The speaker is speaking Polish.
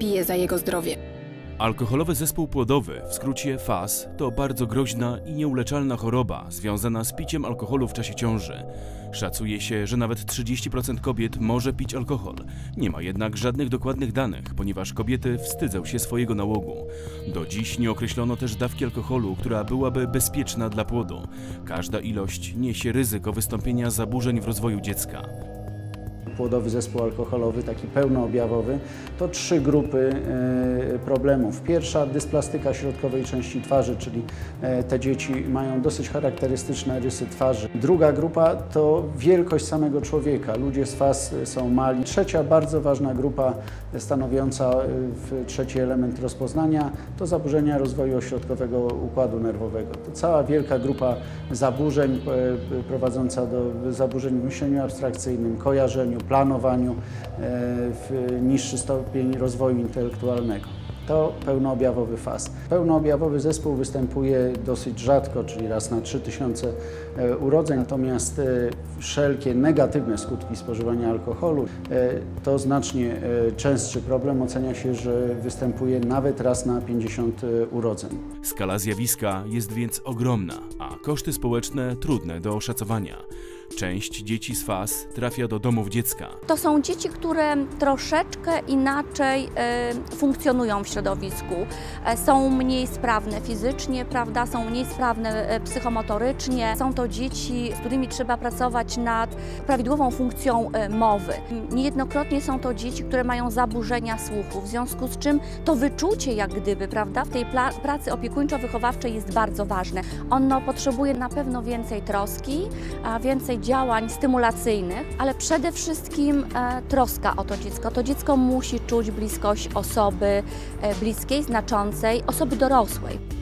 boję za jego zdrowie. Alkoholowy zespół płodowy, w skrócie FAS, to bardzo groźna i nieuleczalna choroba związana z piciem alkoholu w czasie ciąży. Szacuje się, że nawet 30% kobiet może pić alkohol. Nie ma jednak żadnych dokładnych danych, ponieważ kobiety wstydzą się swojego nałogu. Do dziś nie określono też dawki alkoholu, która byłaby bezpieczna dla płodu. Każda ilość niesie ryzyko wystąpienia zaburzeń w rozwoju dziecka płodowy zespół alkoholowy, taki pełnoobjawowy, to trzy grupy e, problemów. Pierwsza dysplastyka środkowej części twarzy, czyli e, te dzieci mają dosyć charakterystyczne rysy twarzy. Druga grupa to wielkość samego człowieka. Ludzie z faz są mali. Trzecia bardzo ważna grupa stanowiąca e, trzeci element rozpoznania to zaburzenia rozwoju ośrodkowego układu nerwowego. To cała wielka grupa zaburzeń prowadząca do zaburzeń w myśleniu abstrakcyjnym, kojarzeniu, planowaniu, e, w niższy stopień rozwoju intelektualnego. To pełnoobjawowy faz. Pełnoobjawowy zespół występuje dosyć rzadko, czyli raz na 3000 e, urodzeń, natomiast e, wszelkie negatywne skutki spożywania alkoholu to znacznie częstszy problem. Ocenia się, że występuje nawet raz na 50 urodzeń. Skala zjawiska jest więc ogromna, a koszty społeczne trudne do oszacowania. Część dzieci z FAS trafia do domów dziecka. To są dzieci, które troszeczkę inaczej e, funkcjonują w środowisku. E, są mniej sprawne fizycznie, prawda? są mniej sprawne e, psychomotorycznie. Są to dzieci, z którymi trzeba pracować nad prawidłową funkcją mowy. Niejednokrotnie są to dzieci, które mają zaburzenia słuchu, w związku z czym to wyczucie jak gdyby prawda, w tej pracy opiekuńczo-wychowawczej jest bardzo ważne. Ono potrzebuje na pewno więcej troski, więcej działań stymulacyjnych, ale przede wszystkim e, troska o to dziecko. To dziecko musi czuć bliskość osoby e, bliskiej, znaczącej, osoby dorosłej.